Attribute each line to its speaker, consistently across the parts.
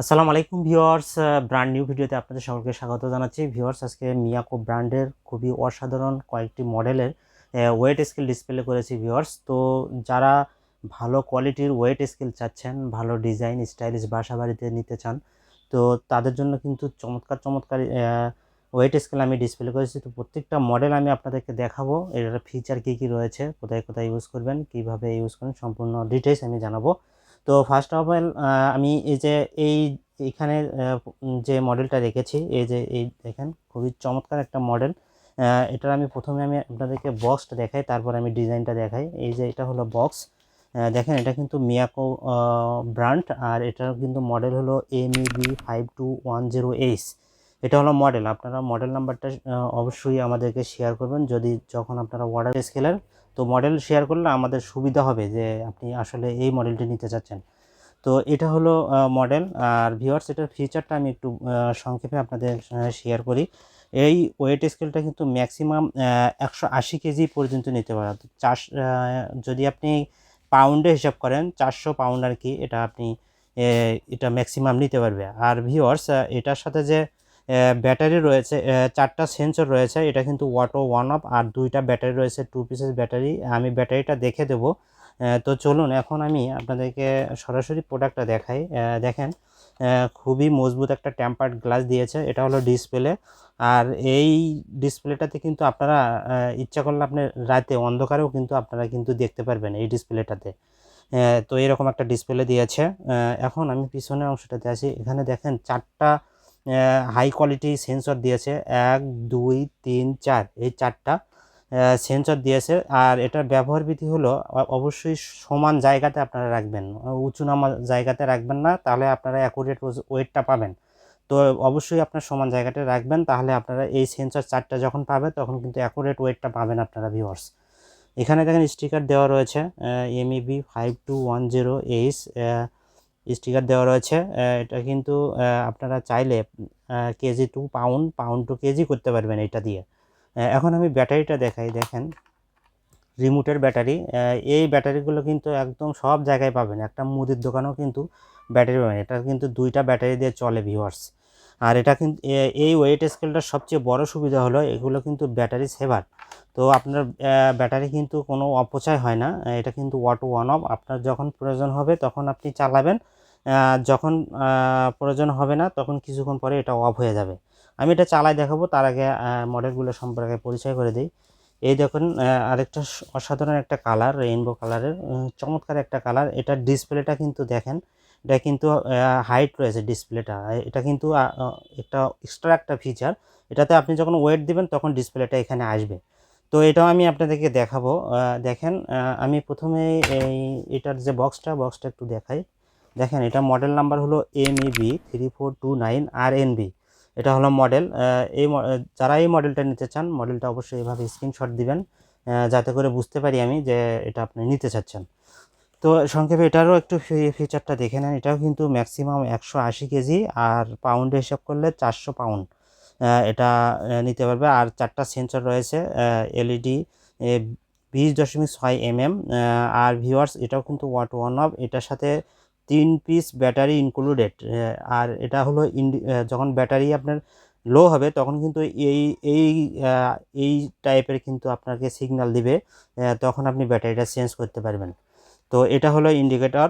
Speaker 1: আসসালামু আলাইকুম viewers brand new ভিডিওতে আপনাদের সকলকে স্বাগত জানাচ্ছি। ভিউয়ার্স, আজকে মিয়াকো ব্র্যান্ডের খুবই অসাধারণ কয়েকটি মডেলের ওয়েট স্কেল ডিসপ্লে করেছি ভিউয়ার্স। তো যারা ভালো কোয়ালিটির ওয়েট স্কেল চাচ্ছেন, ভালো ডিজাইন স্টাইলিশ বাসা বাড়িতে নিতে চান, তো তাদের জন্য কিন্তু চমৎকার চমৎকার ওয়েট স্কেল আমি ডিসপ্লে করেছি। তো প্রত্যেকটা মডেল আমি আপনাদেরকে দেখাবো, এর ফিচার কী কী রয়েছে, কোথায় কোথায় ইউজ করবেন, কীভাবে ইউজ করবেন, সম্পূর্ণ ডিটেলস আমি জানাব। তো ফার্স্ট অফ অল আমি এই যে, এই এখানে যে মডেলটা রেখেছি, এই যে, এই দেখেন, খুবই চমৎকার একটা মডেল এটার আমি প্রথমে আমি আপনাদেরকে বক্সটা দেখাই, তারপর আমি ডিজাইনটা দেখাই। এই যে, এটা হলো বক্স দেখেন, এটা কিন্তু মিয়াকো ব্র্যান্ড আর এটার কিন্তু মডেল হলো M B five two one zero H এটা হলো মডেল আপনারা মডেল নাম্বারটা অবশ্যই আমাদেরকে শেয়ার করবেন। যদি, যখন আপনারা অর্ডার স্কেলের তো মডেল শেয়ার করলে আমাদের সুবিধা হবে যে আপনি আসলে এই মডেলটি নিতে চাচ্ছেন। তো এটা হলো মডেল আর ভিউয়ার্স এটার ফিচারটা আমি একটু সংক্ষেপে আপনাদের শেয়ার করি। এই ওয়েট স্কেলটা কিন্তু ম্যাক্সিমাম একশো আশি কেজি পর্যন্ত নিতে পারে। চার যদি আপনি পাউন্ডে হিসাব করেন, চারশো পাউন্ড আর কি এটা আপনি এটা ম্যাক্সিমাম নিতে পারবে। আর ভিউয়ার্স এটার সাথে যে ব্যাটারি রয়েছে চারটা সেন্সর রয়েছে, এটা কিন্তু ওয়াটো ওয়ান অফ আর দুইটা ব্যাটারি রয়েছে টু পিসেস ব্যাটারি, আমি ব্যাটারিটা দেখে দেবো। তো চলুন, এখন আমি আপনাদেরকে সরাসরি প্রোডাক্টটা দেখাই। দেখেন খুবই মজবুত একটা টেম্পার্ড গ্লাস দিয়েছে, এটা হলো ডিসপ্লে আর এই ডিসপ্লেটাতে কিন্তু আপনারা ইচ্ছা করলে আপনি রাতে অন্ধকারেও কিন্তু আপনারা কিন্তু দেখতে পারবেন এই ডিসপ্লেটাতে তো এরকম একটা ডিসপ্লে দিয়েছে। এখন আমি পিছনের অংশটাতে আসি এখানে দেখেন, চারটা হাই কোয়ালিটি সেন্সর দিয়েছে। এক, দুই, তিন, চার। এই চারটা সেন্সর দিয়েছে। আর এটার ব্যবহার বিধি হলো অবশ্যই সমান জায়গাতে আপনারা রাখবেন। উঁচু নামা জায়গাতে রাখবেন না, তাহলে আপনারা অ্যাকুরেট ওয়েটটা পাবেন। তো অবশ্যই আপনার সমান জায়গাতে রাখবেন, তাহলে আপনারা এই সেন্সর চারটা যখন পাবেন তখন কিন্তু অ্যাকুরেট ওয়েটটা পাবেন আপনারা ভিউয়ার্স এখানে দেখেন স্টিকার দেওয়া রয়েছে MEB five two one zero H sticker দেওয়া রয়েছে। এটা কিন্তু আপনারা চাইলে KG to pound pound to KG করতে পারবেন এটা দিয়ে। এখন আমি ব্যাটারিটা দেখাই, দেখেন। রিমোটের ব্যাটারি এই ব্যাটারিগুলো কিন্তু একদম সব জায়গায় পাবেন। একটা মুদির দোকানেও কিন্তু ব্যাটারি পাবেন। এটা কিন্তু দুইটা ব্যাটারি দিয়ে চলে ভিউয়ার্স আর এটা কিন্তু এই ওয়েট স্কেলটার সবচেয়ে বড় সুবিধা হলো, এগুলো কিন্তু ব্যাটারি সেভার। তো আপনার ব্যাটারি কিন্তু কোনো অপচয় হয় না। এটা কিন্তু ওয়াটো ওয়ান অফ আপনার যখন প্রয়োজন হবে, তখন আপনি চালাবেন। যখন প্রয়োজন হবে না, তখন কিছুক্ষণ পরে এটা অফ হয়ে যাবে। আমি এটা চালাই দেখাবো, তার আগে মডেলগুলো সম্পর্কে পরিচয় করে দিই। এই দেখুন আরেকটা অসাধারণ একটা কালার রেইনবো কালারের চমৎকার একটা কালার এটার ডিসপ্লেটা কিন্তু দেখেন, এটা কিন্তু হাইট রয়েছে ডিসপ্লেটা এটা কিন্তু একটা এক্সট্রা একটা ফিচার এটাতে আপনি যখন ওয়েট দিবেন, তখন ডিসপ্লেটা এখানে আসবে। তো এটাও আমি আপনাদেরকে দেখাবো। দেখেন আমি প্রথমে এই, এটার যে বক্সটা বক্সটা একটু দেখাই। দেখেন, এটা মডেল নাম্বার হলো M E B three four two nine R N B এটা হলো মডেল এই যারা এই মডেলটা নিতে চান মডেলটা অবশ্যই এভাবে স্ক্রিনশট দিবেন যাতে করে বুঝতে পারি আমি যে এটা আপনি নিতে চাচ্ছেন। তো সংক্ষেপে এটারও একটু ফিচারটা দেখে নেন, এটাও কিন্তু ম্যাক্সিমাম একশো আশি কেজি আর পাউন্ডে হিসাব করলে চারশো পাউন্ড এটা নিতে পারবে। আর চারটা সেন্সর রয়েছে এলইডি বিশ দশমিক ছয় এম এম আর ভিউয়ার্স এটাও কিন্তু ওয়াট ওয়ান অফ এটার সাথে তিন পিস ব্যাটারি ইনক্লুডেড আর এটা হলো যখন ব্যাটারি আপনার লো হবে, তখন কিন্তু এই এই এই টাইপের কিন্তু আপনাকে সিগন্যাল দিবে তখন আপনি ব্যাটারিটা চেঞ্জ করতে পারবেন। তো এটা হলো ইন্ডিকেটর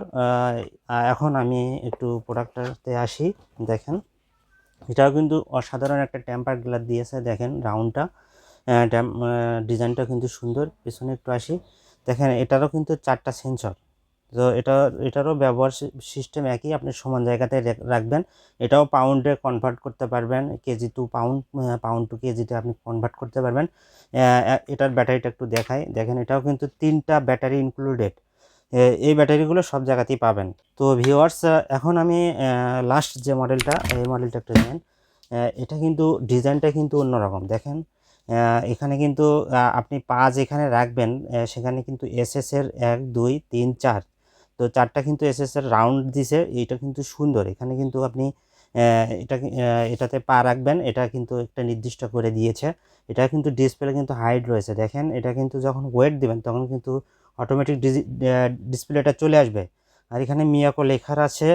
Speaker 1: এখন আমি একটু প্রোডাক্টটাতে আসি, দেখেন। এটাও কিন্তু অসাধারণ একটা টেম্পার গ্লাস দিয়েছে, দেখেন রাউন্ডটা ডিজাইনটা কিন্তু সুন্দর, পেছনে একটু আসি। দেখেন, এটারও কিন্তু চারটা সেন্সর তো এটা, এটারও ব্যবহার সিস্টেম একই, আপনি সমান জায়গাতে রাখবেন। এটাও পাউন্ডে কনভার্ট করতে পারবেন, kg to pound pound to কেজিতে আপনি কনভার্ট করতে পারবেন। এটার ব্যাটারিটা একটু দেখাই। দেখেন, এটাও কিন্তু তিনটা ব্যাটারি ইনক্লুডেড এই ব্যাটারিগুলো সব জায়গাতেই পাবেন। তো ভিউয়ার্স এখন আমি লাস্ট যে মডেলটা এই মডেলটা একটু দেখেন। এটা কিন্তু ডিজাইনটা কিন্তু অন্যরকম। দেখেন এখানে কিন্তু আপনি পা যেখানে রাখবেন সেখানে কিন্তু এসএস এর এক, দুই, তিন, চার তো চারটা কিন্তু এসএস এর রাউন্ড দিছে এটা কিন্তু সুন্দর। এখানে কিন্তু আপনি এটা এটাতে পা রাখবেন এটা কিন্তু একটা নির্দিষ্ট করে দিয়েছে। এটা কিন্তু ডিসপ্লে কিন্তু হাইট রয়েছে। দেখেন এটা কিন্তু যখন ওয়েট দিবেন তখন কিন্তু অটোমেটিক ডিসপ্লেটা চলে আসবে। আর এখানে মিয়াকো লেখার আছে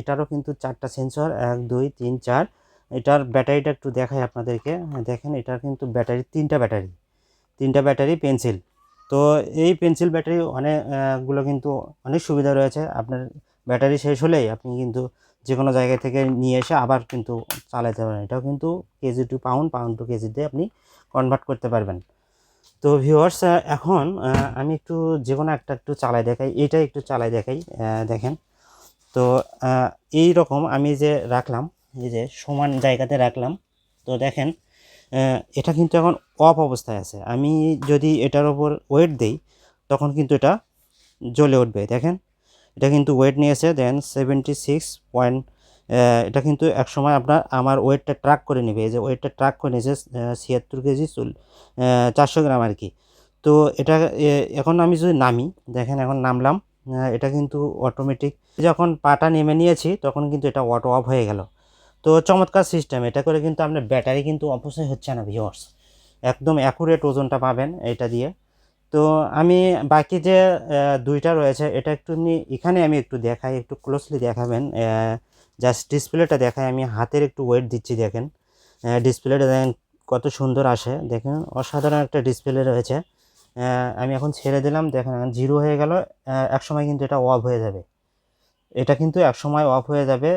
Speaker 1: এটারও কিন্তু চারটা সেন্সর এক দুই তিন চার। এটার ব্যাটারিটা একটু দেখাই আপনাদেরকে। হ্যাঁ, দেখেন এটার কিন্তু ব্যাটারি তিনটা ব্যাটারি তিনটা ব্যাটারি পেন্সিল তো এই পেন্সিল ব্যাটারি অনেকগুলো কিন্তু অনেক সুবিধা রয়েছে। আপনার ব্যাটারি শেষ হলেই আপনি কিন্তু যে কোনো জায়গা থেকে নিয়ে এসে আবার কিন্তু চালাতে পারেন। এটাও কিন্তু kg to pound pound to কেজিতে আপনি কনভার্ট করতে পারবেন। তো ভিউয়ার্স এখন আমি একটু যে কোনো একটা একটু চালাই দেখাই। এটা একটু চালাই দেখাই দেখেন। তো এই রকম আমি যে রাখলাম, এই যে সমান জায়গাতে রাখলাম। তো দেখেন এটা কিন্তু এখন অফ অবস্থায় আছে। আমি যদি এটার ওপর ওয়েট দেই, তখন কিন্তু এটা জ্বলে উঠবে। দেখেন, এটা কিন্তু ওয়েট নিয়েছে দেন সেভেন্টি সিক্স পয়েন্ট এটা কিন্তু এক সময় আপনার আমার ওয়েটটা ট্র্যাক করে নেবে। এই যে ওয়েটটা ট্র্যাক করে নিয়েছে ছিয়াত্তর কেজি চুল চারশো গ্রাম আর কি। তো এটা এখন আমি যদি নামি, দেখেন এখন নামলাম এটা কিন্তু অটোমেটিক যখন পাটা নেমে নিয়েছি, তখন কিন্তু এটা অটো অফ হয়ে গেল। তো চমৎকার সিস্টেম এটা করে কিন্তু আপনার ব্যাটারি কিন্তু অপচয় হচ্ছে না ভিওর্স একদম অ্যাকুরেট ওজনটা পাবেন এটা দিয়ে। তো আমি বাকি যে দুইটা রয়েছে, এটা একটু এখানে আমি একটু দেখাই, একটু ক্লোজলি দেখাবেন। জাস্ট ডিসপ্লেটা দেখাই, আমি হাতের একটু ওয়েট দিচ্ছি, দেখেন। ডিসপ্লেটা দেখেন কত সুন্দর আসে। দেখেন, অসাধারণ একটা ডিসপ্লে রয়েছে। আমি এখন ছেড়ে দিলাম, দেখেন জিরো হয়ে গেল। এক সময় কিন্তু এটা অফ হয়ে যাবে। এটা কিন্তু এক সময় অফ হয়ে যাবে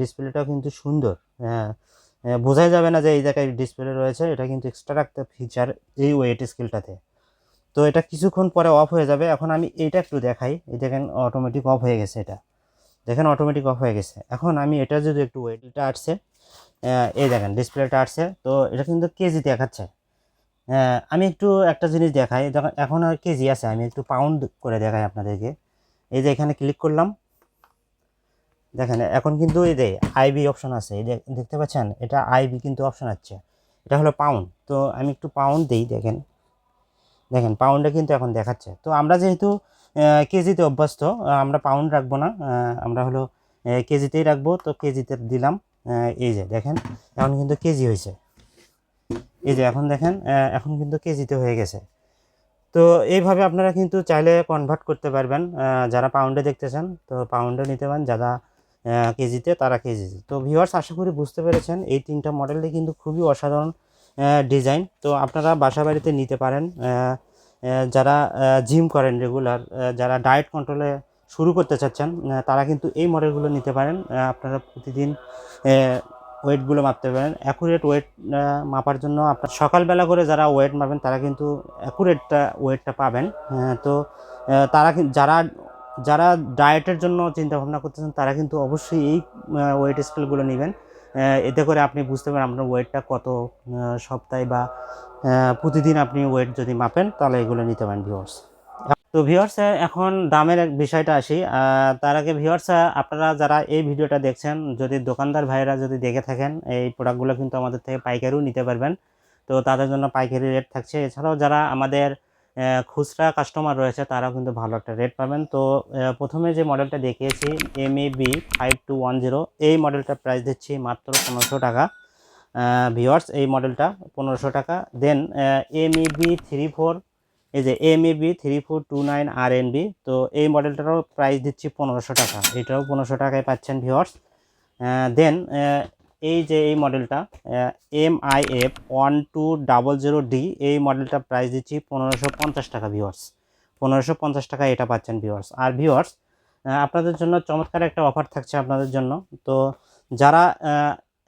Speaker 1: ডিসপ্লেটাও কিন্তু সুন্দর। আহ, বোঝাই যাবে না যে এই জায়গায় ডিসপ্লে রয়েছে এটা কিন্তু এক্সট্রা একটা ফিচার এই ওয়েট স্কেলটাতে তো এটা কিছুক্ষণ পরে অফ হয়ে যাবে। এখন আমি এটা একটু দেখাই। এই দেখেন অটোমেটিক অফ হয়ে গেছে এটা। দেখেন অটোমেটিক অফ হয়ে গেছে। এখন আমি এটা যদি একটু ওয়েটটা আসছে এই দেখেন ডিসপ্লেটা আসছে। তো এটা কিন্তু কেজি দেখাচ্ছে। আমি একটু একটা জিনিস দেখাই। এখন আর কেজি আছে। আমি একটু পাউন্ড করে দেখাই আপনাদেরকে। এই যে এখানে ক্লিক করলাম। দেখেন, এখন কিন্তু এই যে আইবি অপশন আছে দেখতে পাচ্ছেন, এটা আইবি কিন্তু অপশন আছে। এটা হলো পাউন্ড তো আমি একটু পাউন্ড দিই, দেখেন। দেখেন পাউন্ডে কিন্তু এখন দেখাচ্ছে। তো আমরা যেহেতু কেজিতে অভ্যস্ত আমরা পাউন্ড রাখব না আমরা হলো কেজিতেই রাখব। তো কেজিতে দিলাম এই যে দেখেন, এখন কিন্তু কেজি হয়েছে। এই যে এখন দেখেন এখন কিন্তু কেজিতে হয়ে গেছে। তো এইভাবে আপনারা কিন্তু চাইলে কনভার্ট করতে পারবেন যারা পাউন্ডে দেখতেছেন, তো পাউন্ডে নিতে পারেন। যারা কেজিতে, তারা কেজিতে। তো ভিউয়ার্স আশা করি বুঝতে পেরেছেন, এই তিনটা মডেলই কিন্তু খুবই অসাধারণ ডিজাইন তো আপনারা বাসা বাড়িতে নিতে পারেন যারা জিম করেন রেগুলার যারা ডায়েট কন্ট্রোলে শুরু করতে চাচ্ছেন তারা কিন্তু এই মডেলগুলো নিতে পারেন। আপনারা প্রতিদিন ওয়েটগুলো মাপতে পারেন। অ্যাকুরেট ওয়েট মাপার জন্য আপনার সকালবেলা করে যারা ওয়েট মাপেন, তারা কিন্তু অ্যাকুরেটটা ওয়েটটা পাবেন। তো তারা যারা যারা ডায়েটের জন্য চিন্তা ভাবনা করতেছেন, তারা কিন্তু অবশ্যই এই ওয়েট স্কেলগুলো নেবেন। এতে করে আপনি বুঝতে পারেন আপনার ওয়েটটা কত সপ্তাহে বা প্রতিদিন আপনি ওয়েট যদি মাপেন, তাহলে এগুলো নিতে পারেন ভিউয়ার্স তো ভিউয়ার্স এখন দামের বিষয়টা আসি। তার আগে ভিউয়ার্স আপনারা যারা এই ভিডিওটা দেখছেন, যদি দোকানদার ভাইয়েরা যদি দেখে থাকেন, এই প্রোডাক্টগুলো কিন্তু আমাদের থেকে পাইকারিও নিতে পারবেন। তো তাদের জন্য পাইকারি রেট থাকছে। এছাড়াও যারা আমাদের খুচরা কাস্টমার রয়েছে, তারাও কিন্তু ভালো একটা রেট পাবেন। তো প্রথমে যে মডেলটা দেখিয়েছি M A B five two one zero এই মডেলটার প্রাইস দিচ্ছি মাত্র পনেরোশো টাকা। ভিওয়ার্স এই মডেলটা পনেরোশো টাকা। Then M E B three four এই যে M E B three four two nine R N B তো এই মডেলটারও প্রাইস দিচ্ছি পনেরোশো টাকা। এটাও পনেরোশো টাকায় পাচ্ছেন ভিওয়ার্স দেন এই যে এই মডেলটা M I F one two double zero D এই মডেলটা প্রাইস দিচ্ছি পনেরোশো পঞ্চাশ টাকা ভিওয়ার্স পনেরোশো পঞ্চাশ টাকা এটা পাচ্ছেন ভিওয়ার্স আর ভিওয়ার্স আপনাদের জন্য চমৎকার একটা অফার থাকছে আপনাদের জন্য। তো যারা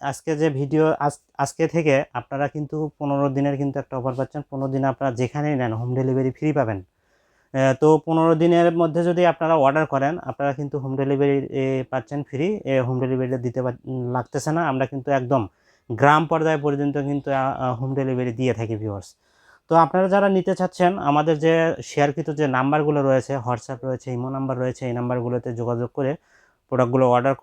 Speaker 1: আজকে যে ভিডিও আজ, আজকে থেকে আপনারা কিন্তু পনেরো দিনের কিন্তু একটা অফার পাচ্ছেন। পনেরো দিনে আপনারা যেখানেই নেন হোম ডেলিভারি ফ্রি পাবেন। তো পনেরো দিনের মধ্যে যদি আপনারা অর্ডার করেন, আপনারা কিন্তু হোম ডেলিভারি পাচ্ছেন ফ্রি হোম ডেলিভারিটা দিতে লাগতেছে না। আমরা কিন্তু একদম গ্রাম পর্যায়ে পর্যন্ত কিন্তু হোম ডেলিভারি দিয়ে থাকি ভিউয়ার্স তো আপনারা যারা নিতে চাচ্ছেন, আমাদের যে শেয়ারকৃত যে নাম্বারগুলো রয়েছে হোয়াটসঅ্যাপ রয়েছে ইমো নাম্বার রয়েছে, এই নাম্বারগুলোতে যোগাযোগ করে প্রোডাক্টগুলো অর্ডার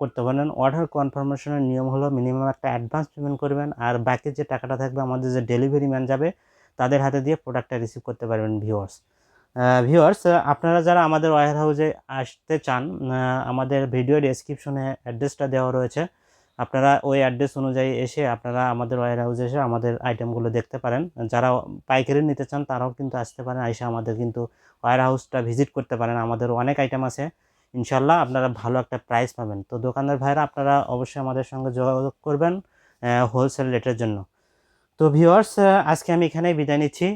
Speaker 1: করতে পারেন। অর্ডার কনফার্মেশনের নিয়ম হলো মিনিমাম একটা অ্যাডভান্স পেমেন্ট করবেন, আর বাকি যে টাকাটা থাকবে, আমাদের যে ডেলিভারি ম্যান যাবে, তাদের হাতে দিয়ে প্রোডাক্টটা রিসিভ করতে পারবেন ভিউয়ার্স ভিউয়ার্স আপনারা যারা আমাদের ওয়ার হাউসে আসতে চান আমাদের ভিডিও ডেসক্রিপশনে অ্যাড্রেসটা দেওয়া রয়েছে। আপনারা ওই অ্যাড্রেস অনুযায়ী এসে আপনারা আমাদের ওয়ার হাউসে এসে আমাদের আইটেমগুলো দেখতে পারেন। যারা পাইকারি নিতে চান, তারাও কিন্তু আসতে পারেন, এসে আমাদের কিন্তু ওয়ার হাউসটা ভিজিট করতে পারেন। আমাদের অনেক আইটেম আছে। ইনশাল্লাহ আপনারা ভালো একটা প্রাইস পাবেন। তো দোকানদার ভাইরা, আপনারা অবশ্যই আমাদের সঙ্গে যোগাযোগ করবেন হোলসেল রেটের জন্য। তো ভিউয়ার্স আজকে আমি এখানেই বিদায় নিচ্ছি।